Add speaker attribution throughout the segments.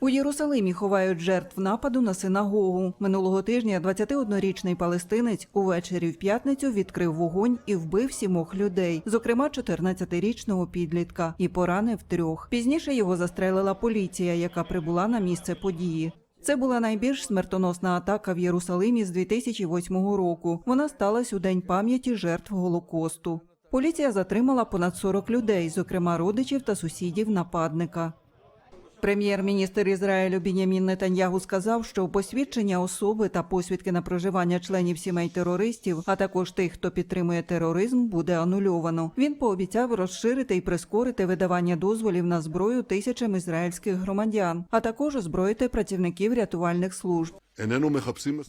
Speaker 1: У Єрусалимі ховають жертв нападу на синагогу. Минулого тижня 21-річний палестинець увечері в п'ятницю відкрив вогонь і вбив сімох людей, зокрема 14-річного підлітка, і поранив трьох. Пізніше його застрелила поліція, яка прибула на місце події. Це була найбільш смертоносна атака в Єрусалимі з 2008 року. Вона сталася у день пам'яті жертв Голокосту. Поліція затримала понад 40 людей, зокрема родичів та сусідів нападника. Прем'єр-міністр Ізраїлю Бінямін Нетаньягу сказав, що посвідчення особи та посвідки на проживання членів сімей терористів, а також тих, хто підтримує тероризм, буде анульовано. Він пообіцяв розширити і прискорити видавання дозволів на зброю тисячам ізраїльських громадян, а також озброїти працівників рятувальних служб.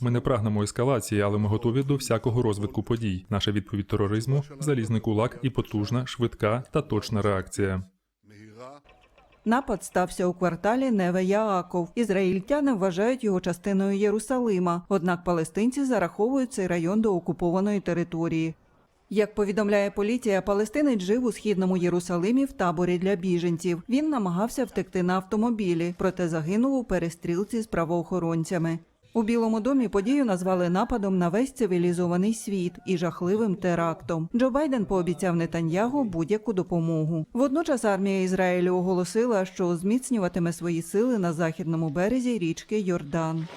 Speaker 2: Ми не прагнемо ескалації, але ми готові до всякого розвитку подій. Наша відповідь тероризму залізний кулак і потужна, швидка та точна реакція.
Speaker 1: Напад стався у кварталі Неве Яаков. Ізраїльтяни вважають його частиною Єрусалима. Однак палестинці зараховують цей район до окупованої території. Як повідомляє поліція, палестинець жив у східному Єрусалимі в таборі для біженців. Він намагався втекти на автомобілі, проте загинув у перестрілці з правоохоронцями. У Білому домі подію назвали нападом на весь цивілізований світ і жахливим терактом. Джо Байден пообіцяв Нетаньягу будь-яку допомогу. Водночас армія Ізраїлю оголосила, що зміцнюватиме свої сили на західному березі річки Йордан.